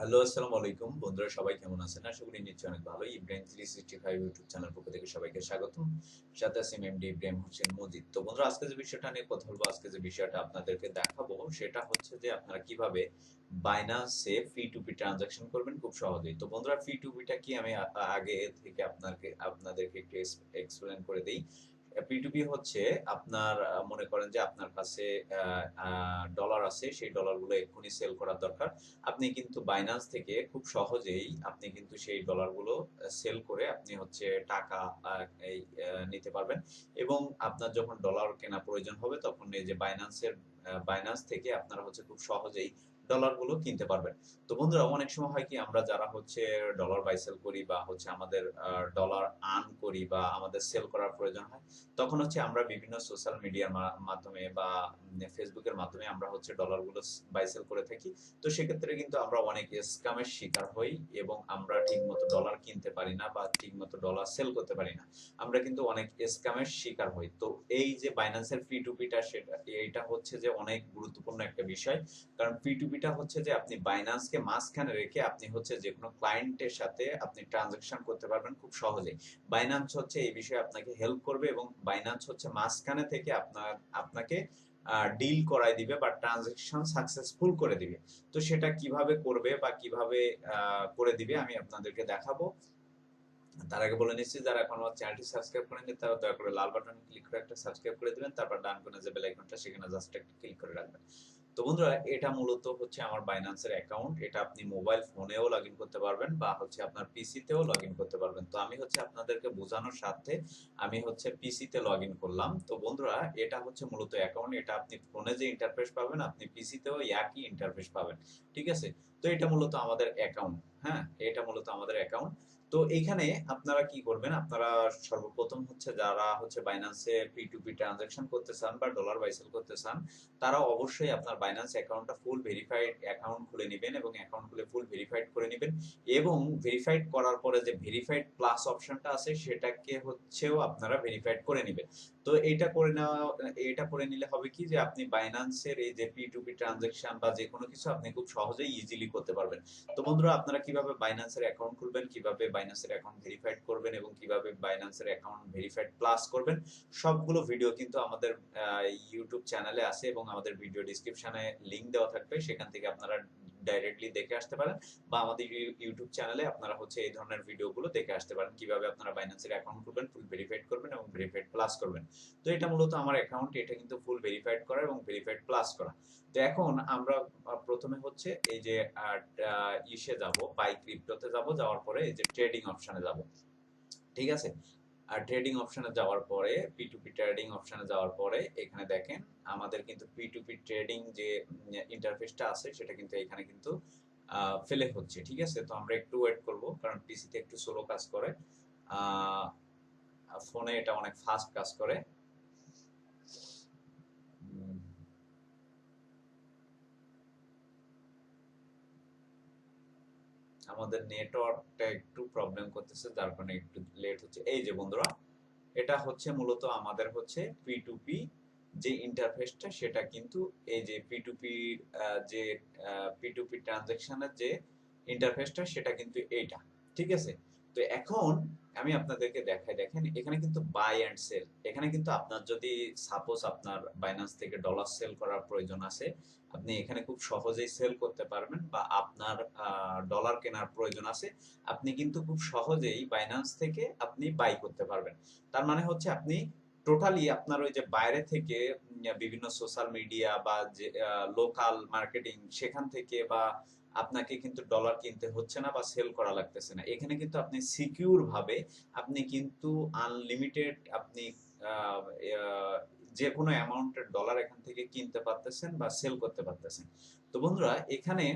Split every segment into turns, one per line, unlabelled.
Hello, আসসালামু আলাইকুম। বন্ধুরা, সবাই কেমন আছেন? আশা করি নিশ্চয়ই অনেক ভালো Ibrahim three sixty five YouTube channel পক্ষ থেকে সবাইকে স্বাগতম। সাথে আছি এমডি ইব্রাহিম হোসেন মজিদ। তো বন্ধুরা, আজকে যে বিষয়টা নিয়ে কথা বলব, আজকে যে বিষয়টা আপনাদেরকে দেখাবো, সেটা হচ্ছে যে আপনারা কীভাবে বাইনান্সে ফি টু পি ট্রানজাকশন করবেন খুব সহজেই। তো বন্ধুরা ফি টু পিটা কি আমি আগে থেকে আপনাকে, আপনাদেরকে একটু এক্সপ্লেন করে দিই। পি হচ্ছে আপনার মনে করেন যে আপনার কাছে ডলার আছে, সেই ডলারগুলো এক্ষুনি সেল করার দরকার। আপনি কিন্তু থেকে খুব সহজেই আপনি কিন্তু সেই ডলারগুলো সেল করে আপনি হচ্ছে টাকা নিতে পারবেন। এবং আপনার যখন ডলার কেনা প্রয়োজন হবে, তখন এই যে বাইনান্সের বাইনান্স থেকে আপনারা হচ্ছে খুব সহজেই ডলারগুলো কিনতে পারবেন। তো বন্ধুরা, অনেক সময় হয় কি, আমরা যারা হচ্ছে ডলার বাই সেল করি বা হচ্ছে আমাদের ডলার আর্ন করি বা আমাদের সেল করার প্রয়োজন হয়, তখন হচ্ছে আমরা বিভিন্ন সোশ্যাল মিডিয়ার মাধ্যমে বা ফেসবুকের মাধ্যমে আমরা হচ্ছে ডলারগুলো বাই সেল করে থাকি। তো সেক্ষেত্রে কিন্তু আমরা অনেক স্ক্যামের শিকার হই এবং আমরা ঠিকমতো ডলার কিনতে পারি না বা ঠিকমতো ডলার সেল করতে পারি না। আমরা কিন্তু অনেক স্ক্যামের শিকার হই। তো এই যে বাইন্যান্সের পি টু পিটা সেটা, এইটা হচ্ছে যে অনেক গুরুত্বপূর্ণ একটা বিষয়। কারণ পি টু পিটা হচ্ছে যে আপনি বাইন্যান্সকে মাঝখানে রেখে আপনি হচ্ছে যে কোনো ক্লায়েন্টের সাথে আপনি ট্রানজাকশন করতে পারবেন খুব সহজেই। বাইন্যান্স হচ্ছে এই বিষয়ে আপনাকে হেল্প করবে এবং বাইন্যান্স হচ্ছে মাঝখানে থেকে আপনার, আপনাকে ডিল করাই দিবে বা ট্রানজাকশন সাকসেসফুল করে দিবে। তো সেটা কীভাবে করবে বা কীভাবে করে দিবে আমি আপনাদেরকে দেখাবো। তার আগে বলে নিচ্ছি, যারা এখন আমার চ্যানেলটি সাবস্ক্রাইব করেননি, তারা দয়া করে লাল বাটন ক্লিক করে একটা সাবস্ক্রাইব করে দিবেন, তারপর ডান কোণে যে বেল আইকনটা সেখানে জাস্ট একটা ক্লিক করে রাখবেন। তো বন্ধুরা, এটা মূলত হচ্ছে আমার বাইন্যান্সের অ্যাকাউন্ট এটা আপনি মোবাইল ফোনেও লগ করতে পারবেন বা হচ্ছে আপনার পিসিতেও লগ করতে পারবেন। তো আমি হচ্ছে আপনাদেরকে বোঝানোর সাথে আমি হচ্ছে পিসিতে লগ করলাম। তো বন্ধুরা, এটা হচ্ছে মূলত অ্যাকাউন্ট এটা আপনি ফোনে যে ইন্টারফেস পাবেন, আপনি পিসিতেও একই ইন্টারফেস পাবেন। ঠিক আছে? তো এটা মূলত আমাদের অ্যাকাউন্ট হ্যাঁ? এটা মূলত আমাদের অ্যাকাউন্ট তো এইখানে আপনারা কি করবেন? আপনারা সর্বপ্রথম হচ্ছে যারা হচ্ছে বাইন্যান্সে পি টু পি ট্রানজাকশন করতে চান বা ডলার বাইসেল করতে চান, তারা অবশ্যই আপনার বাইন্যান্স অ্যাকাউন্টটা ফুল ভেরিফাইড অ্যাকাউন্ট খুলে নেবেন এবং অ্যাকাউন্ট খুলে ফুল ভেরিফাইড করে নেবেন এবং ভেরিফাইড করার পরে যে ভেরিফাইড প্লাস অপশনটা আছে, সেটাকে হচ্ছেও আপনারা ভেরিফাইড করে নেবেন। তো এটা করে নেওয়া, এটা করে নিলে হবে কি যে আপনি বাইন্যান্সের এই যে পি টু পি ট্রানজাকশন বা যে কোনো কিছু আপনি খুব সহজেই ইজিলি করতে পারবেন। তো বন্ধুরা, আপনারা কীভাবে বাইন্যান্সের অ্যাকাউন্ট খুলবেন, কীভাবে বাইন্যান্সের অ্যাকাউন্ট ভেরিফাইড করবেন এবং কীভাবে বাইন্যান্সের অ্যাকাউন্ট ভেরিফাইড প্লাস করবেন, সবগুলো ভিডিও কিন্তু আমাদের ইউটিউব চ্যানেলে আছে এবং আমাদের ভিডিও ডিসক্রিপশনে লিংক দেওয়া থাকবে। সেখান থেকে আপনারা ডাইরেক্টলি দেখে আসতে পারেন বা আমাদের ইউটিউব চ্যানেলে আপনারা হচ্ছে এই ধরনের ভিডিওগুলো দেখে আসতে পারেন। কীভাবে আপনারা বাইন্যান্সের অ্যাকাউন্ট খুলবেন ফুল ভেরিফাইড করবেন এবং ভেরিফাইড প্লাস করবেন। তো এটা মূলত আমার অ্যাকাউন্ট এটা কিন্তু ফুল ভেরিফাইড করা এবং ভেরিফাইড প্লাস করা। তো এখন আমরা প্রথমে হচ্ছে এই যে ইসে যাব বাই ক্রিপ্টোতে যাব, যাওয়ার পরে এই যে ট্রেডিং অপশনে যাব। ঠিক আছে? আর ট্রেডিং অপশনে যাওয়ার পরে পি টু পি ট্রেডিং অপশনে যাওয়ার পরে, এখানে দেখেন আমাদের কিন্তু পি টু পি ট্রেডিং যে ইন্টারফেসটা আছে, সেটা কিন্তু এখানে কিন্তু ফেলে হচ্ছে, ঠিক আছে? তো আমরা একটু ওয়েট করব, কারণ পিসিতে একটু স্লো কাজ করে। ফোনে এটা অনেক ফাস্ট কাজ করে। আমাদের নেটওয়ার্কটা একটু প্রবলেম করতেছে, যার কারণে একটু লেট হচ্ছে। এই যে বন্ধুরা, এটা হচ্ছে মূলত আমাদের হচ্ছে পি টু পি যে ইন্টারফেসটা সেটা কিন্তু এই যে পি টু পি যে পি টু পি ট্রানজেকশনের যে ইন্টারফেসটা সেটা কিন্তু এইটা। ঠিক আছে? তো এখন আমি আপনাদেরকে দেখাই, দেখেন, এখানে কিন্তু বাই অ্যান্ড সেল এখানে কিন্তু আপনার যদি সাপোজ আপনার বাইন্যান্স থেকে ডলার সেল করার প্রয়োজন আছে, আপনি এখানে খুব সহজেই সেল করতে পারবেন বা আপনার ডলার কেনার প্রয়োজন আছে, আপনি কিন্তু খুব সহজেই বাইন্যান্স থেকে আপনি বাই করতে পারবেন। তার মানে হচ্ছে আপনি টোটালি আপনার ওই যে বাইরে থেকে বিভিন্ন সোশ্যাল মিডিয়া বা যে লোকাল মার্কেটিং সেখান থেকে বা আপনাকে কিন্তু ডলার কিনতে হচ্ছে না বা সেল করা লাগতেছে না। এখানে কিন্তু আপনি সিকিউর ভাবে আপনি কিন্তু আনলিমিটেড আপনি যে কোনো অ্যামাউন্টের ডলার এখান থেকে কিনতে পারতেছেন বা সেল করতে পারতেছেন। তো বন্ধুরা, এখানে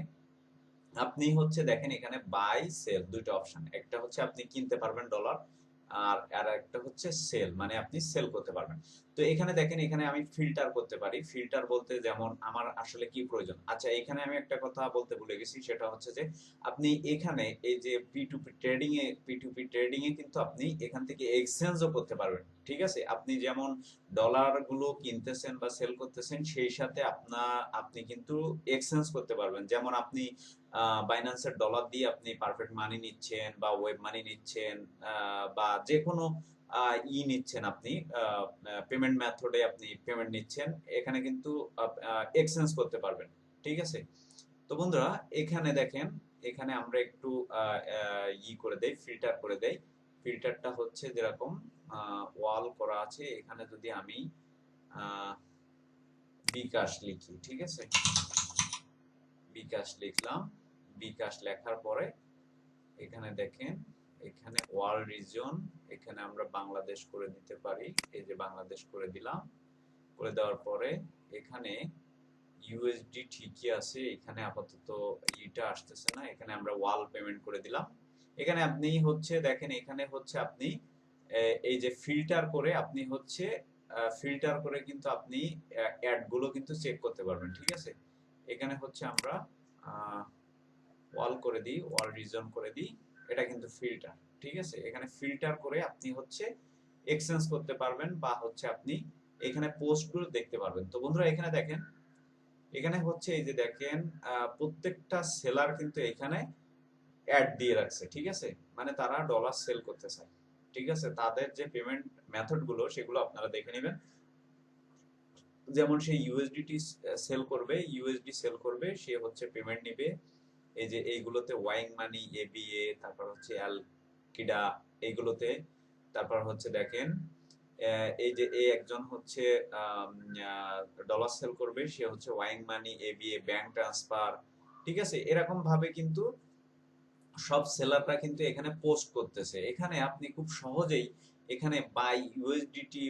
আপনি হচ্ছে দেখেন এখানে বাই সেল দুইটা অপশন একটা হচ্ছে আপনি কিনতে পারবেন ডলার আর আর একটা হচ্ছে সেল মানে আপনি সেল করতে পারবেন। তো এখানে দেখেন, এখানে আমি ফিল্টার করতে পারি। ফিল্টার বলতে যেমন আমার আসলে কি প্রয়োজন? আচ্ছা এখানে আমি একটা কথা বলতে ভুলে গেছি, সেটা হচ্ছে যে আপনি এখানে এই যে পি টু পি ট্রেডিং এ পি টু পি ট্রেডিং এ কিন্তু আপনি এখান থেকে এক্সচেঞ্জও করতে পারবেন। ঠিক আছে? আপনি যেমন ডলারগুলো কিনতেছেন বা সেল করতেছেন, সেই সাথে আপনার আপনি কিন্তু এক্সচেঞ্জ করতে পারবেন। যেমন আপনি বাইন্যান্সের ডলার দিয়ে আপনি পারফেক্ট মানি নিচ্ছেন বা ওয়েব মানি নিচ্ছেন বা যে কোনো ই নিচ্ছেন আপনি পেমেন্ট মেথডে আপনি পেমেন্ট নিচ্ছেন, এখানে কিন্তু এক্সচেঞ্জ করতে পারবেন। ঠিক আছে? তো বন্ধুরা, এখানে দেখেন, এখানে আমরা একটু ই করে দেই ফিল্টার করে দেই। ফিল্টারটা হচ্ছে যেরকম ওয়াল করা আছে। এখানে যদি আমি বিকাশ লিখি, ঠিক আছে? বিকাশ লিখলাম। বিকাশ লেখার পরে এখানে দেখেন, এখানে ওয়াল রিজন, এখানে আমরা বাংলাদেশ করে দিতে পারি। এই যে বাংলাদেশ করে দিলাম। করে দেওয়ার পরে এখানে ইউএসডি ঠিকই আছে। এখানে আপাতত ইটা আসতেছে না। এখানে আমরা ওয়াল পেমেন্ট করে দিলাম। এখানে আপনি হচ্ছে, দেখেন, এখানে হচ্ছে আপনি এই যে ফিল্টার করে আপনি হচ্ছে ফিল্টার করে কিন্তু আপনি অ্যাডগুলো কিন্তু চেক করতে পারবেন, ঠিক আছে? এখানে হচ্ছে আমরা ওয়াল করে দিই ওয়াল রিজন করে দিই, এটা কিন্তু ফিল্টার ঠিক আছে? এখানে ফিল্টার করে আপনি হচ্ছে এক্সচেঞ্জ করতে পারবেন বা হচ্ছে আপনি এখানে পোস্টগুলো দেখতে পারবেন। তো বন্ধুরা, এখানে দেখেন, এখানে হচ্ছে এই যে দেখেন প্রত্যেকটা সেলার কিন্তু এখানে অ্যাড দিয়ে রাখছে, ঠিক আছে? মানে তারা ডলার সেল করতে চায়। ঠিক আছে? তাদের যে পেমেন্ট মেথডগুলো, সেগুলো আপনারা দেখে নেবেন। যেমন সে ইউএসডিটি সেল করবে ইউএসডি সেল করবে, সে হচ্ছে পেমেন্ট নিবে। এই যে এইগুলোতে ওয়াইং মানি এবিএ তারপর হচ্ছে অ্যাল কিডা এইগুলোতে। তারপর হচ্ছে দেখেন এই যে এই একজন হচ্ছে ডলার সেল করবে, সে হচ্ছে ওয়াইং মানি এবিএ ব্যাংক ট্রান্সফার ঠিক আছে? এরকম ভাবে কিন্তু সব সেলাররা কিন্তু এখানে পোস্ট করতেছে। এখানে আপনি খুব সহজেই এখানে বাই ইউএসডিটি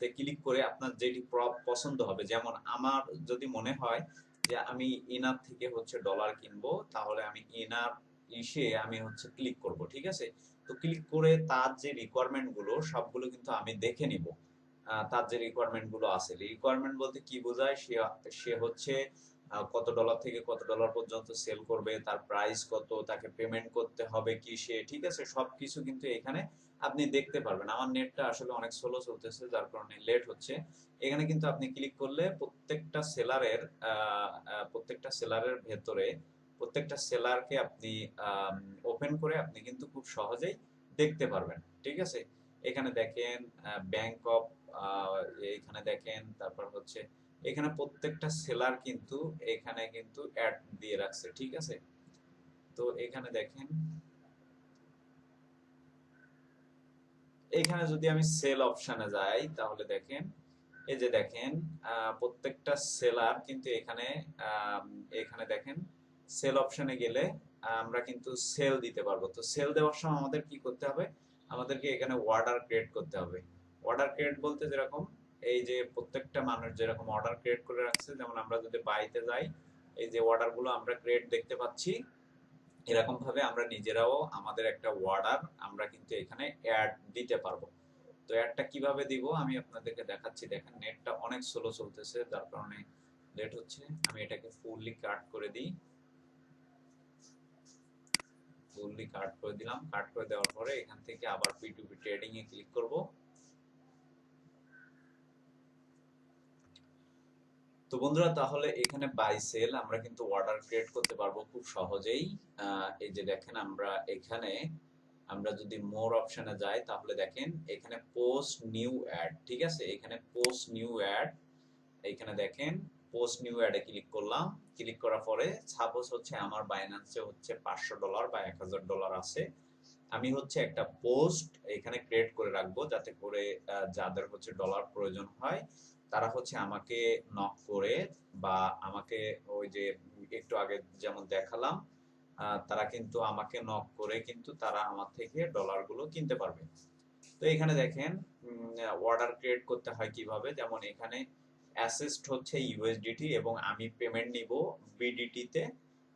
তে ক্লিক করে আপনার যেটি পছন্দ হবে। যেমন আমার যদি মনে হয় যে আমি ইনার থেকে হচ্ছে ডলার কিনবো, তাহলে আমি ইনার ইসে আমি হচ্ছে ক্লিক করব, ঠিক আছে? তো ক্লিক করে তার যে রিকোয়ারমেন্টগুলো, সবগুলো কিন্তু আমি দেখে নিব। তার যে রিকোয়ারমেন্টগুলো আছে। রিকোয়ারমেন্ট বলতে কি বোঝায়? সে সে হচ্ছে কত ডলার থেকে কত ডলার পর্যন্ত সেল করবে, তার প্রাইস কত, তাকে পেমেন্ট করতে হবে কি সে, ঠিক আছে? সবকিছু কিন্তু এখানে আপনি দেখতে পারবেন। আমার নেটটা আসলে অনেক স্লো চলতেছে, যার কারণে লেট হচ্ছে। এখানে কিন্তু আপনি ক্লিক করলে প্রত্যেকটা সেলারের প্রত্যেকটা সেলারের ভেতরে, প্রত্যেকটা সেলারকে আপনি ওপেন করে আপনি কিন্তু খুব সহজেই দেখতে পারবেন। ঠিক আছে? এখানে দেখেন ব্যাংক অফ এখানে দেখেন, তারপর হচ্ছে এখানে প্রত্যেকটা সেলার কিন্তু এখানে কিন্তু অ্যাড দিয়ে রাখছে, ঠিক আছে? তো এখানে দেখেন, এখানে যদি আমি সেল অপশনে যাই, তাহলে দেখেন, এই যে দেখেন প্রত্যেকটা সেলার কিন্তু এখানে এখানে দেখেন সেল অপশনে গেলে আমরা কিন্তু সেল দিতে পারব। তো সেল দেওয়ার সময় আমাদের কি করতে হবে? আমাদেরকে এখানে অর্ডার ক্রিয়েট করতে হবে। অর্ডার ক্রিয়েট বলতে যেরকম এই যে প্রত্যেকটা মানুষ যেরকম অর্ডার ক্রিয়েট করে রাখছে, যেমন আমরা যদি বাইতে যাই, এই যে অর্ডারগুলো আমরা ক্রিয়েট দেখতে পাচ্ছি এরকম ভাবে আমরা নিজেরাও আমাদের একটা অর্ডার আমরা কিন্তু এখানে অ্যাড দিতে পারব। তো অ্যাডটা কীভাবে দিব আমি আপনাদেরকে দেখাচ্ছি। দেখেন নেটটা অনেক স্লো চলতেছে, যার কারণে লেট হচ্ছে। আমি এটাকে ফুললি কাট করে দিই। ফুললি কাট করে দিলাম। কাট করে দেওয়ার পরে এখান থেকে আবার পি2পি ট্রেডিং এ ক্লিক করব। তো বন্ধুরা, তাহলে এখানে বাই সেল আমরা কিন্তু অর্ডার ক্রিয়েট করতে পারব খুব সহজেই। এই যে দেখেন আমরা এখানে, আমরা যদি মোর অপশনে যাই, তাহলে দেখেন এখানে পোস্ট নিউ অ্যাড ঠিক আছে? এখানে পোস্ট নিউ অ্যাড এখানে দেখেন পোস্ট নিউ অ্যাডে ক্লিক করলাম। ক্লিক করার পরে সাপোজ হচ্ছে আমার বাইন্যান্সে হচ্ছে পাঁচশো ডলার বা এক হাজার ডলার আছে। আমি হচ্ছে একটা পোস্ট এখানে ক্রিয়েট করে রাখব যাতে করে যাদের হচ্ছে ডলার প্রয়োজন হয়, তারা হচ্ছে আমাকে নক করে বা আমাকে ওই যে একটু আগে যেমন দেখালাম তারা কিন্তু আমাকে নক করে কিন্তু তারা আমার থেকে ডলারগুলো কিনতে পারবে। তো এখানে দেখেন অর্ডার ক্রিয়েট করতে হয় কীভাবে? যেমন এখানে অ্যাসেস্ট হচ্ছে ইউএসডিটি এবং আমি পেমেন্ট নিব বিডিটিতে তে।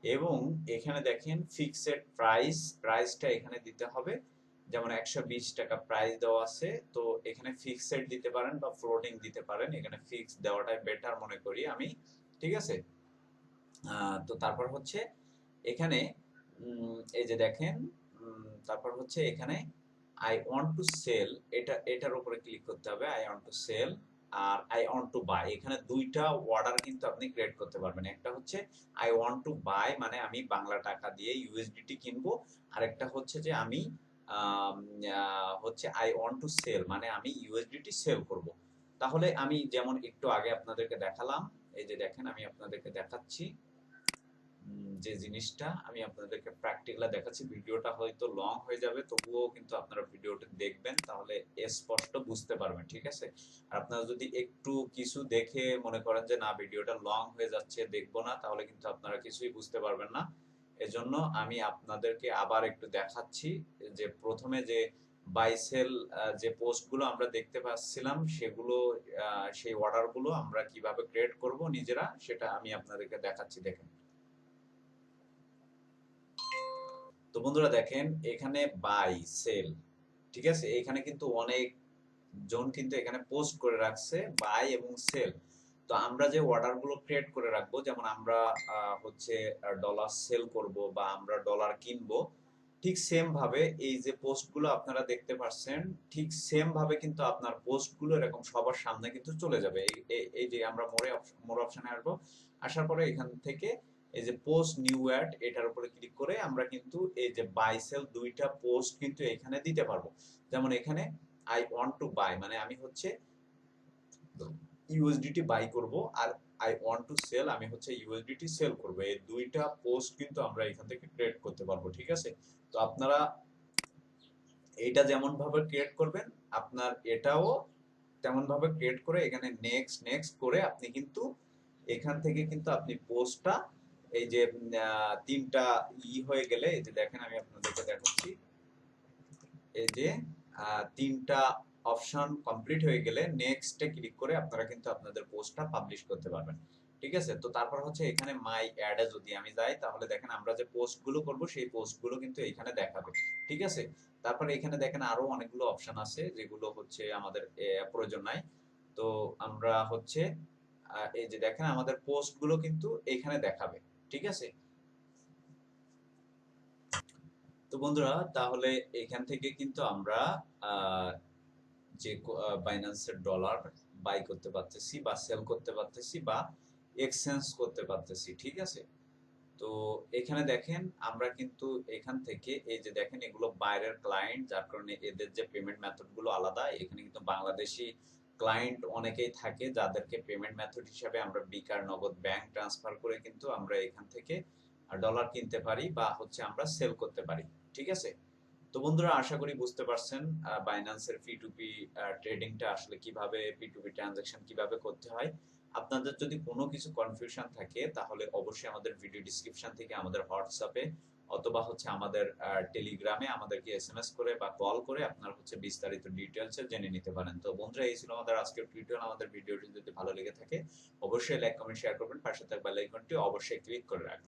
এবং এখানে দেখেন ফিক্সড প্রাইস প্রাইসটা এখানে দিতে হবে। যেমন একশো বিশ টাকা প্রাইস দেওয়া আছে, তো এখানে ফিক্সড দিতে পারেন বা ফ্লোটিং দিতে পারেন। এখানে ফিক্স দেওয়াটাই বেটার মনে করি আমি, ঠিক আছে? তো তারপর হচ্ছে এখানে এই যে দেখেন তারপর হচ্ছে এখানে আই ওয়ান্ট টু সেল এটা, এটার উপরে ক্লিক করতে হবে আই ওয়ান্ট টু সেল আর আই ওয়ান্ট টু বাই এখানে দুইটা অর্ডার কিন্তু আপনি ক্রিয়েট করতে পারবেন। একটা হচ্ছে আই ওয়ান্ট টু বাই মানে আমি বাংলা টাকা দিয়ে ইউএসডিটি কিনবো। আর একটা হচ্ছে যে আমি হচ্ছে আই ওয়ান্ট টু সেল মানে আমি ইউএসডিটি সেল করব। তাহলে আমি যেমন একটু আগে আপনাদেরকে দেখালাম, এই যে দেখেন আমি আপনাদেরকে দেখাচ্ছি যে জিনিসটা আমি আপনাদেরকে প্র্যাকটিক্যালি দেখাচ্ছি। ভিডিওটা হয়তো লং হয়ে যাবে, তবুও কিন্তু আপনারা ভিডিওটা দেখবেন, তাহলে স্পষ্ট বুঝতে পারবেন, ঠিক আছে? আর আপনারা যদি একটু কিছু দেখে মনে করেন যে, না, ভিডিওটা লং হয়ে যাচ্ছে, দেখব না, তাহলে কিন্তু আপনারা কিছুই বুঝতে পারবেন না। এজন্য আমি আপনাদেরকে আবার একটু দেখাচ্ছি যে, প্রথমে যে বাইসেল যে পোস্টগুলো আমরা দেখতে পাচ্ছিলাম, সেগুলো সেই অর্ডারগুলো আমরা কীভাবে ক্রিয়েট করব নিজেরা, সেটা আমি আপনাদেরকে দেখাচ্ছি, দেখেন। তো বন্ধুরা দেখেন, এখানে বাই সেল ঠিক আছে? এখানে কিন্তু অনেক জন কিন্তু এখানে পোস্ট করে রাখছে বাই এবং সেল তো আমরা যে অর্ডারগুলো ক্রিয়েট করে রাখব, যেমন আমরা হচ্ছে ডলার সেল করব বা আমরা ডলার কিনবো, ঠিক সেম ভাবে এই যে পোস্টগুলো আপনারা দেখতে পাচ্ছেন, ঠিক সেম ভাবে কিন্তু আপনার পোস্টগুলো এরকম সবার সামনে কিন্তু চলে যাবে। এই- যে আমরা মোড়ে মোর অপশনে আসব, আসার পরে এখান থেকে এই যে পোস্ট নিউ অ্যাড এটার উপরে ক্লিক করে আমরা কিন্তু এই যে বাই সেল দুইটা পোস্ট কিন্তু এখানে দিতে পারব। যেমন এখানে আই ওয়ান্ট টু বাই মানে আমি হচ্ছে ইউএসডিটি বাই করব আর আই ওয়ান্ট টু সেল আমি হচ্ছে ইউএসডিটি সেল করব। এই দুইটা পোস্ট কিন্তু আমরা এখান থেকে ক্রিয়েট করতে পারব, ঠিক আছে? তো আপনারা এইটা যেমন ভাবে ক্রিয়েট করবেন, আপনার এটাও তেমন ভাবে ক্রিয়েট করে এখানে নেক্সট নেক্সট করে আপনি কিন্তু এখান থেকে কিন্তু আপনি পোস্টটা এই যে তিনটা ই হয়ে গেলে, এই যে দেখেন আমি আপনাদেরকে দেখাচ্ছি। এই যে তিনটা অপশন কমপ্লিট হয়ে গেলে নেক্সটে ক্লিক করে আপনারা কিন্তু আপনাদের পোস্টটা পাবলিশ করতে পারবেন। ঠিক আছে? তো তারপর হচ্ছে এখানে মাই অ্যাডে যদি আমি যাই, তাহলে দেখেন আমরা যে পোস্টগুলো করব, সেই পোস্টগুলো কিন্তু এখানে দেখাবে। ঠিক আছে? তারপর এখানে দেখেন আরও অনেকগুলো অপশন আছে, যেগুলো হচ্ছে আমাদের প্রয়োজন নাই। তো আমরা হচ্ছে এই যে দেখেন আমাদের পোস্টগুলো কিন্তু এখানে দেখাবে। ঠিক আছে? তো বন্ধুরা, তাহলে এখান থেকে কিন্তু আমরা যে বাইন্যান্সের ডলার বাই করতে পারতেছি বা সেল করতে পারতেছি বা এক্সচেঞ্জ করতে পারতেছি, ঠিক আছে? তো এখানে দেখেন, আমরা কিন্তু এখান থেকে, এই যে দেখেন, এগুলো বাইরের ক্লায়েন্ট যার কারণে এদের যে পেমেন্ট মেথডগুলো আলাদা, এখানে কিন্তু বাংলাদেশি ক্লায়েন্ট অনেকেই থাকে যাদেরকে পেমেন্ট মেথড হিসাবে আমরা বিকার নগদ ব্যাংক ট্রান্সফার করে কিন্তু আমরা এখান থেকে ডলার কিনতে পারি বা হচ্ছে আমরা সেল করতে পারি, ঠিক আছে? তো বন্ধুরা, আশা করি বুঝতে পারছেন বাইন্যান্সের পি টু পি ট্রেডিংটা আসলে কীভাবে পি টু পি ট্রানজাকশন কীভাবে করতে হয়। আপনাদের যদি কোনো কিছু কনফিউশন থাকে, তাহলে অবশ্যই আমাদের ভিডিও ডিসক্রিপশন থেকে আমাদের হোয়াটসঅ্যাপে অথবা হচ্ছে আমাদের টেলিগ্রামে আমাদেরকে এস এম এস করে বা কল করে আপনার হচ্ছে বিস্তারিত ডিটেলস জেনে নিতে পারেন। তো বন্ধুরা, এই ছিল আমাদের আজকের টিউটোরিয়াল আমাদের ভিডিওটি যদি ভালো লেগে থাকে, অবশ্যই লাইক কমেন্ট শেয়ার করবেন। পাশে থাকবে লাইকনটি অবশ্যই ক্লিক করে রাখবেন।